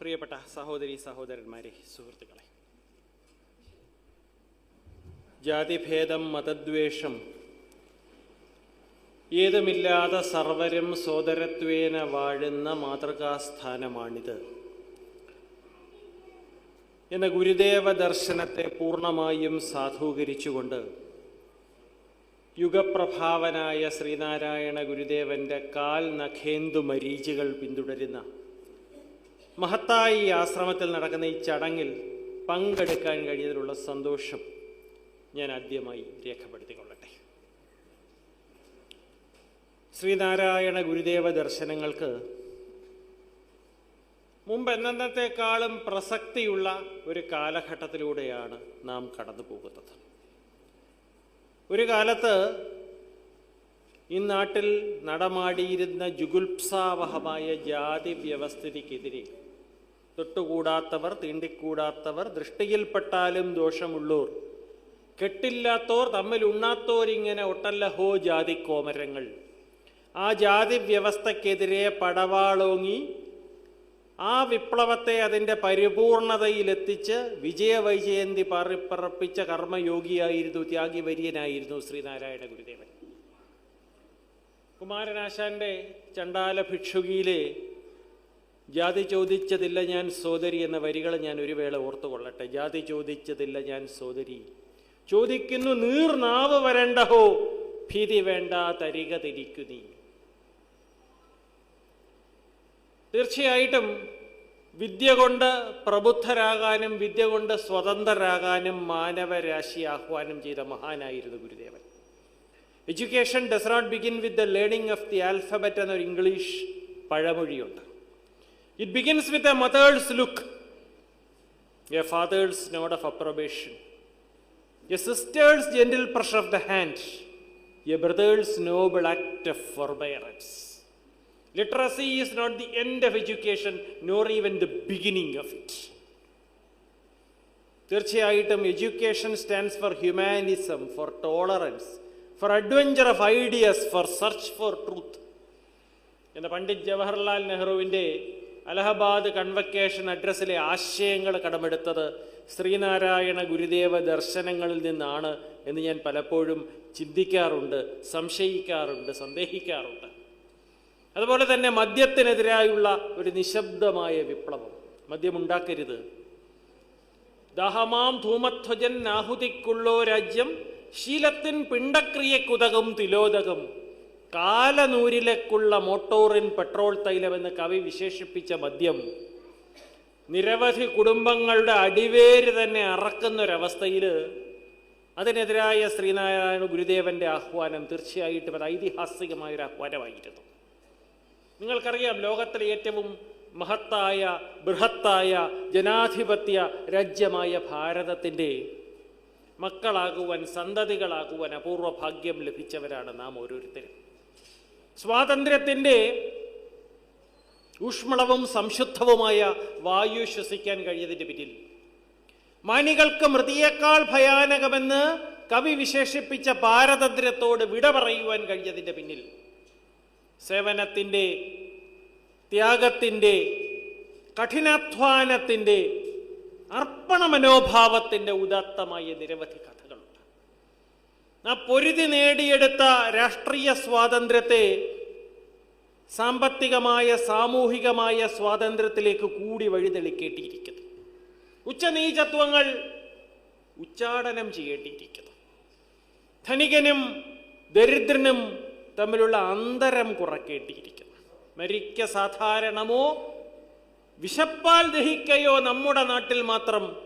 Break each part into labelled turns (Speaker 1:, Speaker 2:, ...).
Speaker 1: പ്രിയപ്പെട്ട സഹോദരി സഹോദരന്മാരെ സുഹൃത്തുക്കളെ. ജാതിഭേദം മതദ്വേഷം ഏതുമില്ലാതെ സർവരും സോദരത്വേന വാഴുന്ന മാതൃകാസ്ഥാനമാണിത്. എന്ന ഗുരുദേവ ദർശനത്തെ പൂർണമായും സാധൂകരിച്ചുകൊണ്ട് യുഗപ്രഭാവനായ ശ്രീനാരായണ ഗുരുദേവന്റെ കാൽ നഖേന്ദു മരീചികൾ പിന്തുടരുന്ന മഹത്തായ ആശ്രമത്തിൽ നടക്കുന്ന ഈ ചടങ്ങിൽ പങ്കെടുക്കാൻ കഴിയുന്നതിലുള്ള സന്തോഷം ഞാൻ ആദ്യമായി രേഖപ്പെടുത്തിക്കൊള്ളട്ടെ. ശ്രീനാരായണ ഗുരുദേവ ദർശനങ്ങൾക്ക് മുമ്പ് എന്നത്തേക്കാളും പ്രസക്തിയുള്ള ഒരു കാലഘട്ടത്തിലൂടെയാണ് നാം കടന്നു പോകുന്നത്. ഒരു കാലത്ത് ഈ നാട്ടിൽ നടമാടിയിരുന്ന ജുഗുൽപ്സാവഹമായ ജാതി വ്യവസ്ഥിതിക്കെതിരെ തൊട്ടുകൂടാത്തവർ തീണ്ടിക്കൂടാത്തവർ ദൃഷ്ടിയിൽപ്പെട്ടാലും ദോഷമുള്ളൂർ. കെട്ടില്ലാത്തോർ തമ്മിൽ ഉണ്ണാത്തോരിങ്ങനെ ഒട്ടല്ലഹോ ജാതി കോമരങ്ങൾ. ആ ജാതി വ്യവസ്ഥക്കെതിരെ പടവാളോങ്ങി ആ വിപ്ലവത്തെ അതിന്റെ പരിപൂർണതയിലെത്തിച്ച് വിജയവൈജയന്തി പറപ്പിച്ച കർമ്മയോഗിയായിരുന്നു ത്യാഗി വര്യനായിരുന്നു ശ്രീനാരായണ ഗുരുദേവൻ. കുമാരനാശാന്റെ ചണ്ടാല ഭിക്ഷുകിയിലെ ജാതി ചോദിച്ചതില്ല ഞാൻ സോദരി എന്ന വരികൾ ഞാൻ ഒരു വേള ഓർത്തുകൊള്ളട്ടെ. ജാതി ചോദിച്ചതില്ല ഞാൻ സോദരി. ചോദിക്കുന്നു നീർനാവ് വരണ്ടഹോ? ഭീതി വേണ്ട തരിക തിരിക്കു നീ. തീർച്ചയായിട്ടും വിദ്യ കൊണ്ട് പ്രബുദ്ധരാകാനും വിദ്യ കൊണ്ട് സ്വതന്ത്രരാകാനും മാനവരാശി ആഹ്വാനം ചെയ്ത മഹാനായിരുന്നു ഗുരുദേവൻ. Education does not begin with the learning of the alphabet എന്നൊരു ഇംഗ്ലീഷ് പഴമൊഴിയുണ്ട്. It begins with a mother's look a father's nod of approbation a sister's gentle pressure of the hand a brother's noble act of forbearance Literacy is not the end of education, nor even the beginning of it. തീർച്ചയായിട്ടും education stands for humanism for tolerance for adventure of ideas for search for truth എന്ന പണ്ഡിറ്റ് ജവഹർലാൽ നെഹ്റുവിന്റെ Allahabad convocation അഡ്രസ്സിലെ ആശയങ്ങൾ കടമെടുത്തത് ശ്രീനാരായണ ഗുരുദേവ ദർശനങ്ങളിൽ നിന്നാണ് എന്ന് ഞാൻ പലപ്പോഴും ചിന്തിക്കാറുണ്ട് സംശയിക്കാറുണ്ട് സന്ദേഹിക്കാറുണ്ട്. അതുപോലെ തന്നെ മദ്യത്തിനെതിരായുള്ള ഒരു നിശബ്ദമായ വിപ്ലവം. മദ്യമുണ്ടാക്കരുത്. ദാഹമാം ധൂമധ്വജൻ നാഹുതിക്കുള്ളോ രാജ്യം ശീലത്തിൻ പിണ്ടക്രിയക്കുതകം തിലോദകം. കാലനൂരിലേക്കുള്ള മോട്ടോറിൻ പെട്രോൾ തൈലമെന്ന് കവി വിശേഷിപ്പിച്ച മദ്യം നിരവധി കുടുംബങ്ങളുടെ അടിവേര് തന്നെ അറക്കുന്നൊരവസ്ഥയിൽ അതിനെതിരായ ശ്രീനാരായണ ഗുരുദേവന്റെ ആഹ്വാനം തീർച്ചയായിട്ടും അത് ഐതിഹാസികമായൊരു ആഹ്വാനമായിരുന്നു. നിങ്ങൾക്കറിയാം ലോകത്തിലെ ഏറ്റവും മഹത്തായ ബൃഹത്തായ ജനാധിപത്യ രാജ്യമായ ഭാരതത്തിന്റെ മക്കളാകുവാൻ സന്തതികളാകുവാൻ അപൂർവ ഭാഗ്യം ലഭിച്ചവരാണ് നാം ഓരോരുത്തരും. സ്വാതന്ത്ര്യത്തിന്റെ ഊഷ്മളവും സംശുദ്ധവുമായ വായു ശ്വസിക്കാൻ കഴിയതിന്റെ പിന്നിൽ. മണികൾക്ക് മൃതിയേക്കാൾ ഭയാനകമെന്ന് കവി വിശേഷിപ്പിച്ച പാരതന്ത്ര്യത്തോട് വിട പറയുവാൻ കഴിഞ്ഞതിന്റെ പിന്നിൽ. സേവനത്തിന്റെ ത്യാഗത്തിന്റെ കഠിനാധ്വാനത്തിന്റെ അർപ്പണ മനോഭാവത്തിന്റെ ഉദാത്തമായ നിരവധി കഥകളുണ്ട് ആ പൊരുതി നേടിയെടുത്ത രാഷ്ട്രീയ സ്വാതന്ത്ര്യത്തെ സാമ്പത്തികമായ സാമൂഹികമായ സ്വാതന്ത്ര്യത്തിലേക്ക് കൂടി വഴിതെളിക്കേണ്ടിയിരിക്കുന്നു. ഉച്ചനീചത്വങ്ങൾ ഉച്ചാടനം ചെയ്യേണ്ടിയിരിക്കുന്നു. ധനികനും ദരിദ്രനും തമ്മിലുള്ള അന്തരം കുറക്കേണ്ടിയിരിക്കുന്നു. മരിക്ക സാധാരണമോ? വിശപ്പാൽ ദഹിക്കയോ? നമ്മുടെ നാട്ടിൽ മാത്രം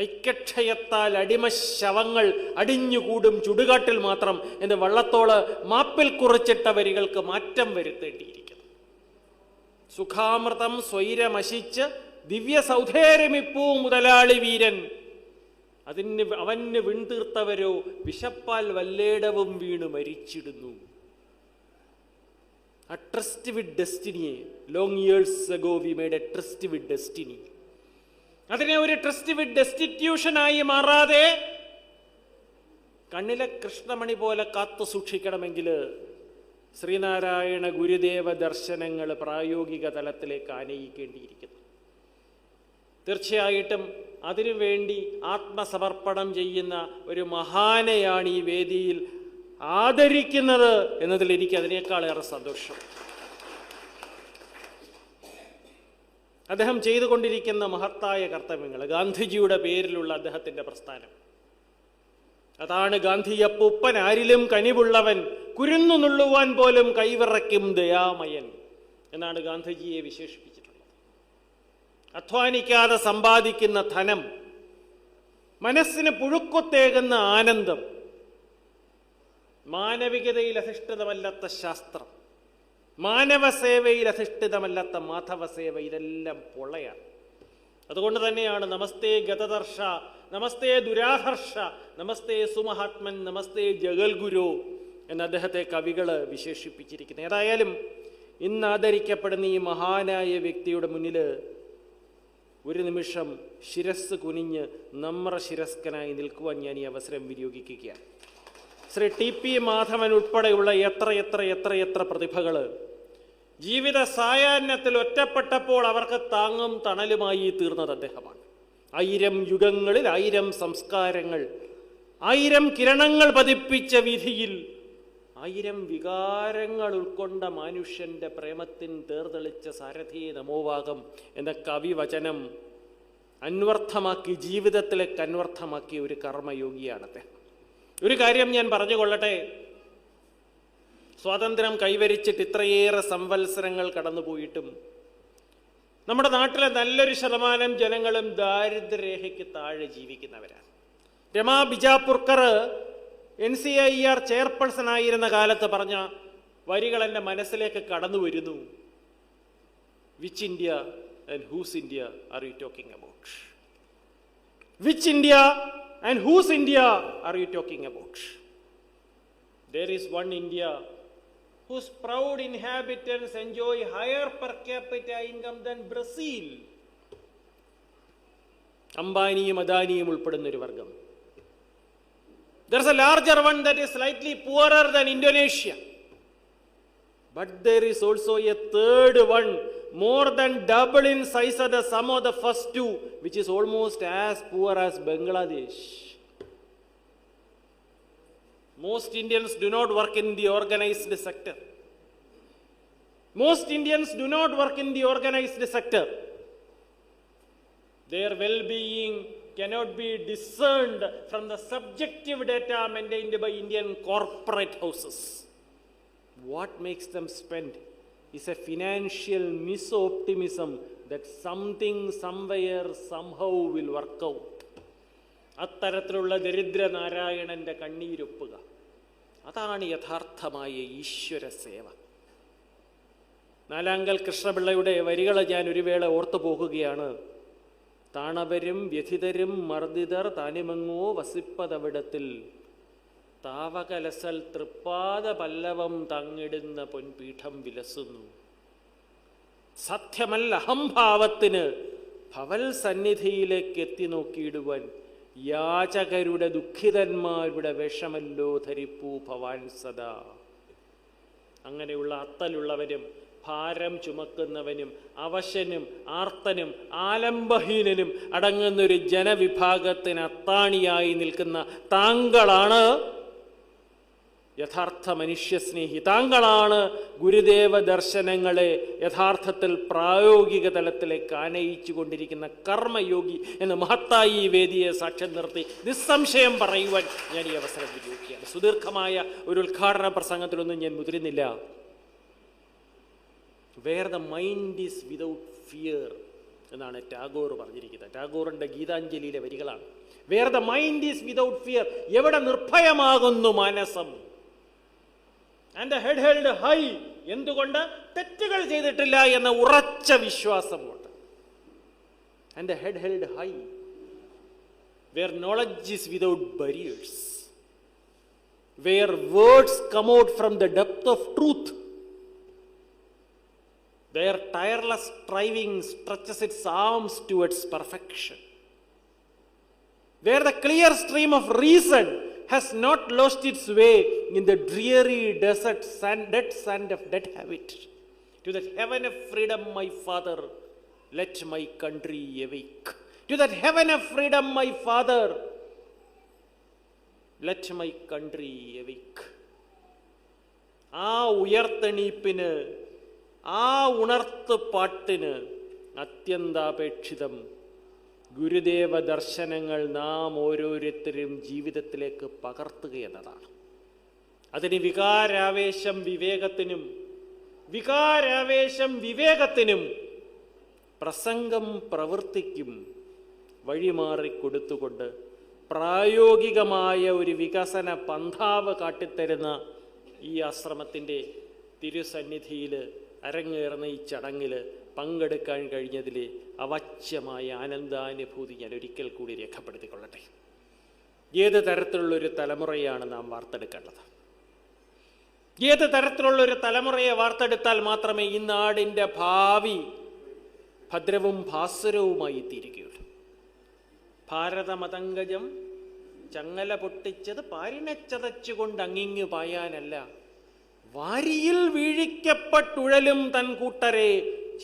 Speaker 1: ഐക്യക്ഷയത്താൽ അടിമ ശവങ്ങൾ അടിഞ്ഞുകൂടും ചുടുകാട്ടിൽ മാത്രം എന്ന് വള്ളത്തോൾ മാപ്പിൽ കുറിച്ചിട്ട വരികൾക്ക് മാറ്റം വരുത്തേണ്ടിയിരിക്കുന്നു. സുഖാമൃതം സ്വൈരമശിച്ച് ദിവ്യ സൗധേരമിപ്പൂ മുതലാളി വീരൻ. അതിന് അവന് വിൺതീർത്തവരോ വിശപ്പാൽ വല്ലേടവും വീണ് മരിച്ചിടുന്നു. A trust with ഡെസ്റ്റിനിയെ long years go we made a tryst with destiny. അതിനെ ഒരു ട്രസ്റ്റ് വിത്ത് ഡെസ്റ്റിറ്റ്യൂഷനായി മാറാതെ കണ്ണിലെ കൃഷ്ണമണി പോലെ കാത്തു സൂക്ഷിക്കണമെങ്കിൽ ശ്രീനാരായണ ഗുരുദേവ ദർശനങ്ങൾ പ്രായോഗിക തലത്തിലേക്ക് ആനയിക്കേണ്ടിയിരിക്കുന്നു. തീർച്ചയായിട്ടും അതിനുവേണ്ടി ആത്മസമർപ്പണം ചെയ്യുന്ന ഒരു മഹാനെയാണ് ഈ വേദിയിൽ ആദരിക്കുന്നത് എന്നതിൽ എനിക്ക് അതിനേക്കാളേറെ സന്തോഷം. അദ്ദേഹം ചെയ്തുകൊണ്ടിരിക്കുന്ന മഹത്തായ കർത്തവ്യങ്ങൾ ഗാന്ധിജിയുടെ പേരിലുള്ള അദ്ദേഹത്തിന്റെ പ്രസ്ഥാനം. അതാണ് ഗാന്ധിയപ്പൂപ്പൻ ആരിലും കനിവുള്ളവൻ കുരുന്നു നുള്ളുവാൻ പോലും കൈവിറക്കും ദയാമയൻ എന്നാണ് ഗാന്ധിജിയെ വിശേഷിപ്പിച്ചിട്ടുള്ളത്. അധ്വാനിക്കാതെ സമ്പാദിക്കുന്ന ധനം മനസ്സിന് പുഴുക്കൊത്തേകുന്ന ആനന്ദം മാനവികതയിൽ അധിഷ്ഠിതമല്ലാത്ത ശാസ്ത്രം മാനവസേവയിൽ അധിഷ്ഠിതമല്ലാത്ത മാധവസേവ ഇതെല്ലാം പൊള്ളയാണ്. അതുകൊണ്ട് തന്നെയാണ് നമസ്തേ ഗതദർശ നമസ്തേ ദുരാഹർഷ നമസ്തേ സുമഹാത്മൻ നമസ്തേ ജഗൽഗുരു എന്ന് അദ്ദേഹത്തെ കവികൾ വിശേഷിപ്പിച്ചിരിക്കുന്നത്. ഏതായാലും ഇന്ന് ആദരിക്കപ്പെടുന്ന ഈ മഹാനായ വ്യക്തിയുടെ മുന്നിൽ ഒരു നിമിഷം ശിരസ് കുനിഞ്ഞ് നമ്ര ശിരസ്കനായി നിൽക്കുവാൻ ഞാൻ ഈ അവസരം വിനിയോഗിക്കുകയാണ്. ശ്രീ ടി പി മാധവൻ ഉൾപ്പെടെയുള്ള എത്ര എത്ര എത്ര എത്ര പ്രതിഭകൾ ജീവിത സായാഹ്നത്തിൽ ഒറ്റപ്പെട്ടപ്പോൾ അവർക്ക് താങ്ങും തണലുമായി തീർന്നത് അദ്ദേഹമാണ്. ആയിരം യുഗങ്ങളിൽ ആയിരം സംസ്കാരങ്ങൾ ആയിരം കിരണങ്ങൾ പതിപ്പിച്ച വിധിയിൽ ആയിരം വികാരങ്ങൾ ഉൾക്കൊണ്ട മനുഷ്യന്റെ പ്രേമത്തിൻ തേർതെളിച്ച സാരഥി നമോവാകം എന്ന കവിവചനം അന്വർത്ഥമാക്കി ജീവിതത്തിലേക്ക് അന്വർത്ഥമാക്കിയ ഒരു കർമ്മയോഗിയാണ് അദ്ദേഹം. ഒരു കാര്യം ഞാൻ പറഞ്ഞുകൊള്ളട്ടെ. സ്വാതന്ത്ര്യം കൈവരിച്ചിട്ട് ഇത്രയേറെ സംവത്സരങ്ങൾ കടന്നുപോയിട്ടും നമ്മുടെ നാട്ടിലെ നല്ലൊരു ശതമാനം ജനങ്ങളും ദാരിദ്ര്യരേഖയ്ക്ക് താഴെ ജീവിക്കുന്നവരാണ്. Rama Bijapurkar N C I R chairperson ആയിരുന്ന കാലത്ത് പറഞ്ഞ വരികൾ എന്റെ മനസ്സിലേക്ക് കടന്നു വരുന്നു. Which India and whose India are you talking about which India and whose India are you talking about there is one India whose proud inhabitants enjoy higher per capita income than Brazil. അംബാനിയും അദാനിയും ഉൾപ്പെടുന്ന ഒരു വർഗം there a larger one that is slightly poorer than Indonesia. But there is also a third one, more than double in size of the sum of the first two, which is almost as poor as Bangladesh. Most Indians do not work in the organized sector. Most Indians do not work in the organized sector. Their well being cannot be discerned from the subjective data maintained by Indian corporate houses. What makes them spend is a financial misoptimism that something, somewhere, somehow will work out. അത്തരത്തിലുള്ള ദരിദ്ര നാരായണന്റെ കണ്ണീരൊപ്പുക അതാണ് യഥാർത്ഥമായ ഈശ്വര സേവ. നാലാങ്കൽ കൃഷ്ണപിള്ളയുടെ വരികൾ ഞാൻ ഒരു വേള ഓർത്തു പോകുകയാണ്. താണവരും വ്യഥിതരും മർദ്ദിതർ താനിമങ്ങോ വസിപ്പതവിടത്തിൽ. താവകലസൽ തൃപ്പാദ പല്ലവം തങ്ങിടുന്ന പൊൻപീഠം വിലസുന്നു. സത്യമല്ല അഹംഭാവത്തിന് ഭവൽ സന്നിധിയിലേക്ക് എത്തി നോക്കിയിടുവാൻ യാചകരുടെ ദുഃഖിതന്മാരുടെ വിഷമല്ലോ ധരിപ്പൂ ഭവാൻ സദാ. അങ്ങനെയുള്ള അത്തലുള്ളവരും ഭാരം ചുമക്കുന്നവനും അവശനും ആർത്തനും ആലംബഹീനനും അടങ്ങുന്നൊരു ജനവിഭാഗത്തിന് അത്താണിയായി നിൽക്കുന്ന താങ്കളാണ് യഥാർത്ഥ മനുഷ്യസ്നേഹി താങ്കളാണ് ഗുരുദേവ ദർശനങ്ങളെ യഥാർത്ഥത്തിൽ പ്രായോഗിക തലത്തിലേക്ക് ആനയിച്ചു കൊണ്ടിരിക്കുന്ന കർമ്മയോഗി എന്ന മഹത്തായി ഈ വേദിയെ സാക്ഷ്യം നിർത്തി നിസ്സംശയം പറയുവാൻ ഞാൻ ഈ അവസരം വിനിയോഗിക്കുകയാണ് സുദീർഘമായ ഒരു ഉദ്ഘാടന പ്രസംഗത്തിലൊന്നും ഞാൻ മുതിരുന്നില്ല. Where the mind is without fear എന്നാണ് ടാഗോർ പറഞ്ഞിരിക്കുന്നത്. ടാഗോറിന്റെ ഗീതാഞ്ജലിയിലെ വരികളാണ്. Where the mind is without fear എവിടെ നിർഭയമാകുന്നു മനസ്സം ആൻഡ് ഹെഡ് ഹെൽഡ് ഹൈ എന്തുകൊണ്ട് തെറ്റുകൾ ചെയ്തിട്ടില്ല എന്ന ഉറച്ച വിശ്വാസമുണ്ട് and head held high where knowledge is without barriers where words come out from the depth of truth Their tireless striving stretches its arms towards perfection. Where the clear stream of reason has not lost its way in the dreary desert sand, dead sand of dead habit. To that heaven of freedom, my Father, let my country awake to that heaven of freedom my Father let my country awake ആ ഉയർത്തെണീപ്പിന് ആ ഉണർത്ത് പാട്ടിന് അത്യന്താപേക്ഷിതം ഗുരുദേവ ദർശനങ്ങൾ നാം ഓരോരുത്തരും ജീവിതത്തിലേക്ക് പകർത്തുക എന്നതാണ്. അതിന് വികാരാവേശം വിവേകത്തിനും വികാരാവേശം വിവേകത്തിനും പ്രസംഗം പ്രവൃത്തിക്കും വഴിമാറിക്കൊടുത്തുകൊണ്ട് പ്രായോഗികമായ ഒരു വികസന പന്ഥാവ് കാട്ടിത്തരുന്ന ഈ ആശ്രമത്തിന്റെ തിരുസന്നിധിയിൽ അരങ്ങേറുന്ന ഈ ചടങ്ങിൽ പങ്കെടുക്കാൻ കഴിഞ്ഞതിൽ അവാച്യമായ ആനന്ദാനുഭൂതി ഞാൻ ഒരിക്കൽ കൂടി രേഖപ്പെടുത്തിക്കൊള്ളട്ടെ. ഏത് തരത്തിലുള്ളൊരു തലമുറയാണ് നാം വാർത്തെടുക്കേണ്ടത്? ഏത് തരത്തിലുള്ളൊരു തലമുറയെ വാർത്തെടുത്താൽ മാത്രമേ ഈ നാടിന്റെ ഭാവി ഭദ്രവും ഭാസുരവുമായി തീരുകയുള്ളൂ. ഭാരതമതങ്കജം ചങ്ങല പൊട്ടിച്ചത് പാരിണച്ചതച്ചുകൊണ്ട് അങ്ങിങ്ങു പായാനല്ല വാരിയിൽ വീഴിക്കപ്പെട്ടുഴലും തൻ കൂട്ടരെ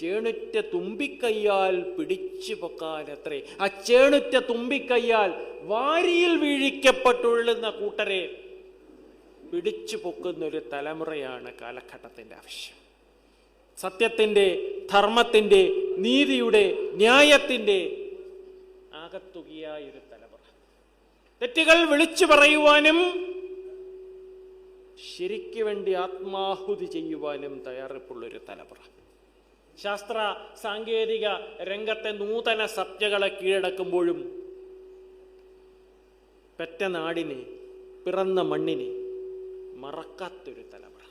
Speaker 1: ചേണുറ്റ തുമ്പിക്കയ്യാൽ പിടിച്ചു പൊക്കാനത്രേ. ആ ചേണുറ്റ തുമ്പിക്കയ്യാൽ വാരിയിൽ വീഴിക്കപ്പെട്ടുള്ളുന്ന കൂട്ടരെ പിടിച്ചു പൊക്കുന്ന ഒരു തലമുറയാണ് കാലഘട്ടത്തിന്റെ ആവശ്യം. സത്യത്തിന്റെ ധർമ്മത്തിന്റെ നീതിയുടെ ന്യായത്തിന്റെ ആകത്തുകയായൊരു തലമുറ. തെറ്റുകൾ വിളിച്ചു പറയുവാനും ശരിക്കു വേണ്ടി ആത്മാഹുതി ചെയ്യുവാനും തയ്യാറെടുപ്പുള്ളൊരു തലമുറ. ശാസ്ത്ര സാങ്കേതിക രംഗത്തെ നൂതന സത്യകളെ കീഴടക്കുമ്പോഴും പെറ്റ നാടിനെ പിറന്ന മണ്ണിനെ മറക്കാത്തൊരു തലമുറ.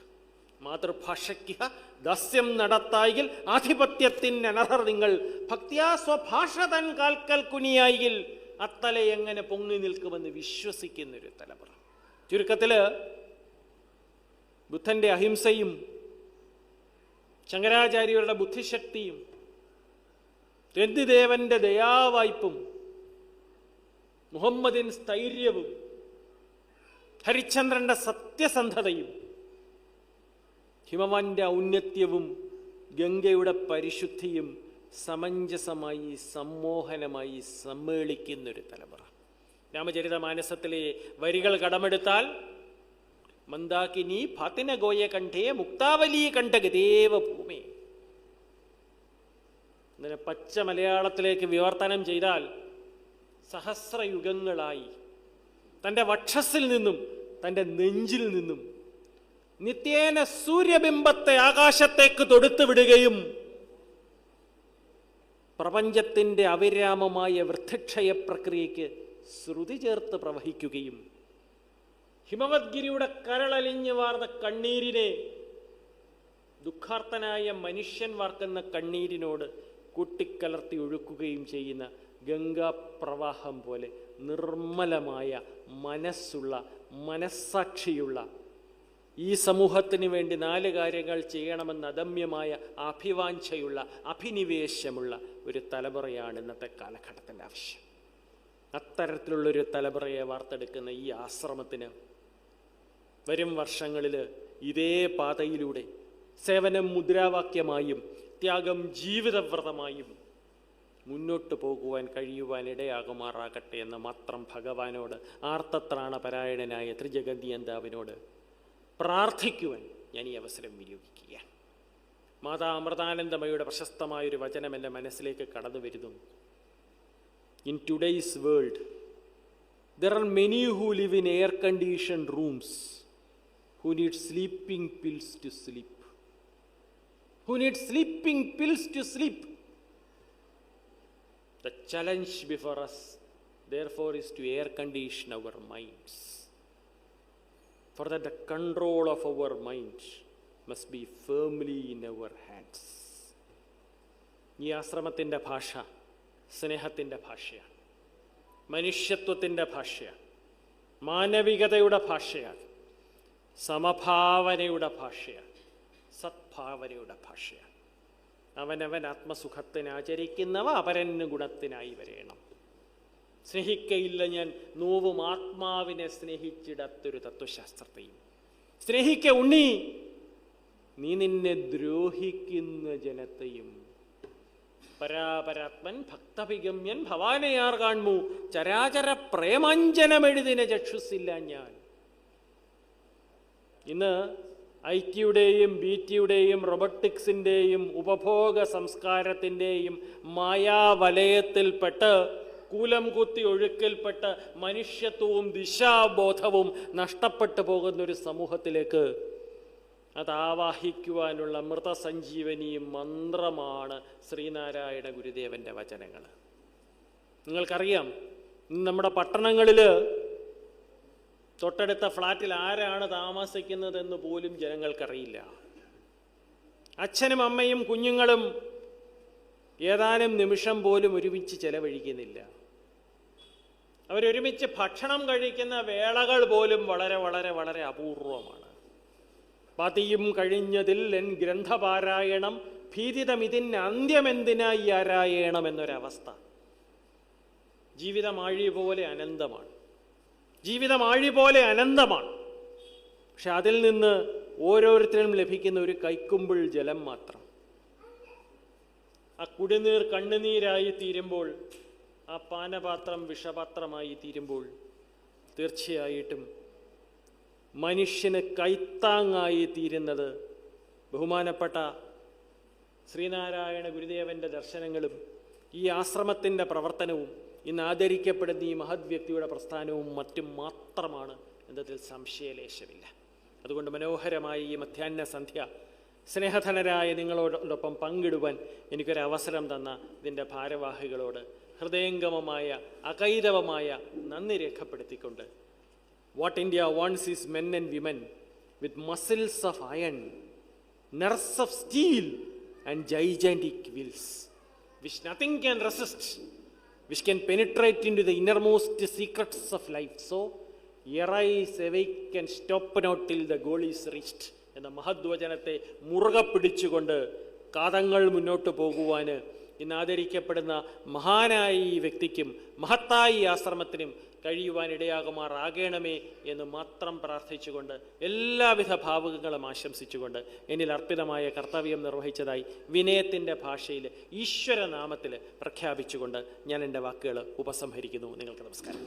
Speaker 1: മാതൃഭാഷയ്ക്ക് ദസ്യം നടത്തായിൽ ആധിപത്യത്തിന് അനർഹർ നിങ്ങൾ. ഭക്തിയാ സ്വഭാഷ തൻ കാൽക്കൽ കുനിയായിൽ അത്തല എങ്ങനെ പൊങ്ങി നിൽക്കുമെന്ന് വിശ്വസിക്കുന്നൊരു തലമുറ. ചുരുക്കത്തിൽ ബുദ്ധന്റെ അഹിംസയും ശങ്കരാചാര്യരുടെ ബുദ്ധിശക്തിയും രന്തിദേവന്റെ ദയാവായ്പും മുഹമ്മദിൻ സ്ഥൈര്യവും ഹരിചന്ദ്രന്റെ സത്യസന്ധതയും ഹിമവാന്റെ ഔന്നത്യവും ഗംഗയുടെ പരിശുദ്ധിയും സമഞ്ജസമായി സമ്മോഹനമായി സമ്മേളിക്കുന്നൊരു തലമുറ. രാമചരിത മാനസത്തിലെ വരികൾ കടമെടുത്താൽ മന്ദാകിനി ഫാത്തിന ഗോയ കണ്ഠേ മുക്താവലി കണ്ഠഗതേവ ഭൂമി. അങ്ങനെ പച്ച മലയാളത്തിലേക്ക് വിവർത്തനം ചെയ്താൽ സഹസ്രയുഗങ്ങളായി. തന്റെ വക്ഷസിൽ നിന്നും തന്റെ നെഞ്ചിൽ നിന്നും നിത്യേന സൂര്യബിംബത്തെ ആകാശത്തേക്ക് തൊടുത്തു വിടുകയും പ്രപഞ്ചത്തിന്റെ അവിരാമമായ വൃദ്ധക്ഷയ പ്രക്രിയയ്ക്ക് ശ്രുതി ചേർത്ത് പ്രവഹിക്കുകയും ഹിമവദ്ഗിരിയുടെ കരളലിഞ്ഞു വാർന്ന കണ്ണീരിനെ ദുഃഖാർത്തനായ മനുഷ്യൻ വാർക്കുന്ന കണ്ണീരിനോട് കൂട്ടിക്കലർത്തി ഒഴുക്കുകയും ചെയ്യുന്ന ഗംഗാപ്രവാഹം പോലെ നിർമ്മലമായ മനസ്സുള്ള മനസ്സാക്ഷിയുള്ള ഈ സമൂഹത്തിന് വേണ്ടി നാല് കാര്യങ്ങൾ ചെയ്യണമെന്ന അദമ്യമായ അഭിവാഞ്ചയുള്ള അഭിനിവേശമുള്ള ഒരു തലമുറയാണ് ഇന്നത്തെ കാലഘട്ടത്തിന്റെ ആവശ്യം. അത്തരത്തിലുള്ളൊരു തലമുറയെ വാർത്തെടുക്കുന്ന ഈ ആശ്രമത്തിന് വരും വർഷങ്ങളിൽ ഇതേ പാതയിലൂടെ സേവനം മുദ്രാവാക്യമായും ത്യാഗം ജീവിതവ്രതമായും മുന്നോട്ട് പോകുവാൻ കഴിയുവാൻ ഇടയാകുമാറാകട്ടെ എന്ന് മാത്രം ഭഗവാനോട് ആർത്തത്രാണപരായണനായ ത്രിജഗന്തിയന്താവിനോട് പ്രാർത്ഥിക്കുവാൻ ഞാൻ ഈ അവസരം വിനിയോഗിക്കുകയാണ്. മാതാ അമൃതാനന്ദമയുടെ പ്രശസ്തമായൊരു വചനം എന്റെ മനസ്സിലേക്ക് കടന്നു വരുന്നു. In today's world there are many who live in air condition rooms Who need sleeping pills to sleep who need sleeping pills to sleep The challenge before us, therefore, is to air condition our minds. For that, the control of our mind must be firmly in our hands. ഈ ആശ്രമത്തിൻ്റെ ഭാഷ സ്നേഹത്തിൻ്റെ ഭാഷയാണ് മനുഷ്യത്വത്തിൻ്റെ ഭാഷയാണ് മാനവികതയുടെ ഭാഷയാണ് സമഭാവനയുടെ ഭാഷയാണ് സദ്ഭാവനയുടെ ഭാഷയാണ് അവനവൻ ആത്മസുഖത്തിന് ആചരിക്കുന്നവ അപരന് ഗുണത്തിനായി വരേണം. സ്നേഹിക്കയില്ല ഞാൻ നോവും ആത്മാവിനെ സ്നേഹിച്ചിടത്തൊരു തത്വശാസ്ത്രത്തെയും. സ്നേഹിക്ക ഉണ്ണി നീ നിന്നെ ദ്രോഹിക്കുന്ന ജനത്തെയും. പരാപരാത്മൻ ഭക്തഭിഗമ്യൻ ഭവാനയാർ കാൺമു ചരാചര പ്രേമാഞ്ജനമെഴുതിന ചക്ഷുസില്ല ഞാൻ. ഇന്ന് ഐ ടിയുടെയും ബി ടിയുടെയും റൊബോട്ടിക്സിന്റെയും ഉപഭോഗ സംസ്കാരത്തിന്റെയും മായാവലയത്തിൽപ്പെട്ട് കൂലം കുത്തി ഒഴുക്കിൽപ്പെട്ട് മനുഷ്യത്വവും ദിശാബോധവും നഷ്ടപ്പെട്ടു പോകുന്നൊരു സമൂഹത്തിലേക്ക് അത് ആവാഹിക്കുവാനുള്ള മൃതസഞ്ജീവനി മന്ത്രമാണ് ശ്രീനാരായണ ഗുരുദേവന്റെ വചനങ്ങൾ നിങ്ങൾക്കറിയാം നമ്മുടെ പട്ടണങ്ങളിൽ തൊട്ടടുത്ത ഫ്ലാറ്റിൽ ആരാണ് താമസിക്കുന്നതെന്ന് പോലും ജനങ്ങൾക്കറിയില്ല. അച്ഛനും അമ്മയും കുഞ്ഞുങ്ങളും ഏതാനും നിമിഷം പോലും ഒരുമിച്ച് ചെലവഴിക്കുന്നില്ല. അവരൊരുമിച്ച് ഭക്ഷണം കഴിക്കുന്ന വേളകൾ പോലും വളരെ വളരെ വളരെ അപൂർവമാണ്. പതിയും കഴിഞ്ഞതിൽ എൻ ഗ്രന്ഥപാരായണം ഭീതിതമിതിന് അന്ത്യമെന്തിനായി ആരായണം എന്നൊരവസ്ഥ. ജീവിതമാഴി പോലെ അനന്തമാണ്. ജീവിതം ആഴി പോലെ അനന്തമാണ്. പക്ഷെ അതിൽ നിന്ന് ഓരോരുത്തരും ലഭിക്കുന്ന ഒരു കൈക്കുമ്പിൾ ജലം മാത്രം. ആ കുടിനീർ കണ്ണുനീരായി തീരുമ്പോൾ ആ പാനപാത്രം വിഷപാത്രമായി തീരുമ്പോൾ തീർച്ചയായിട്ടും മനുഷ്യന് കൈത്താങ്ങായി തീരുന്നത് ബഹുമാനപ്പെട്ട ശ്രീനാരായണ ഗുരുദേവന്റെ ദർശനങ്ങളും ഈ ആശ്രമത്തിന്റെ പ്രവർത്തനവും ഇന്ന് ആദരിക്കപ്പെടുന്ന ഈ മഹത് വ്യക്തിയുടെ പ്രസ്ഥാനവും മറ്റും മാത്രമാണ് എന്നതിൽ സംശയലേശമില്ല. അതുകൊണ്ട് മനോഹരമായ ഈ മധ്യാഹ്ന സന്ധ്യ സ്നേഹധനരായ നിങ്ങളോടൊപ്പം പങ്കിടുവാൻ എനിക്കൊരു അവസരം തന്ന ഇതിന്റെ ഭാരവാഹികളോട് ഹൃദയംഗമമായ അകൈതവമായ നന്ദി രേഖപ്പെടുത്തിക്കൊണ്ട് what India wants is men and women with muscles of iron nerves of steel and gigantic wills which nothing can resist, which can penetrate into the innermost secrets of life. So, awake, and stop not till the goal is reached. എന്ന മഹദ്വചനത്തെ മുറുകെ പിടിച്ചുകൊണ്ട് കാതങ്ങൾ മുന്നോട്ട് പോകുവാൻ ഇന്ന് ആദരിക്കപ്പെടുന്ന മഹാനായ ഈ വ്യക്തിക്കും മഹത്തായ ഈ ആശ്രമത്തിനും കഴിയുവാൻ ഇടയാകുമാറാകണമേ എന്ന് മാത്രം പ്രാർത്ഥിച്ചുകൊണ്ട് എല്ലാവിധ ഭാവുകങ്ങളും ആശംസിച്ചുകൊണ്ട് എന്നിൽ അർപ്പിതമായ കർത്തവ്യം നിർവഹിച്ചതായി വിനയത്തിന്റെ ഭാഷയിൽ ഈശ്വരനാമത്തിൽ പ്രഖ്യാപിച്ചുകൊണ്ട് ഞാൻ എന്റെ വാക്കുകൾ ഉപസംഹരിക്കുന്നു. നിങ്ങൾക്ക് നമസ്കാരം.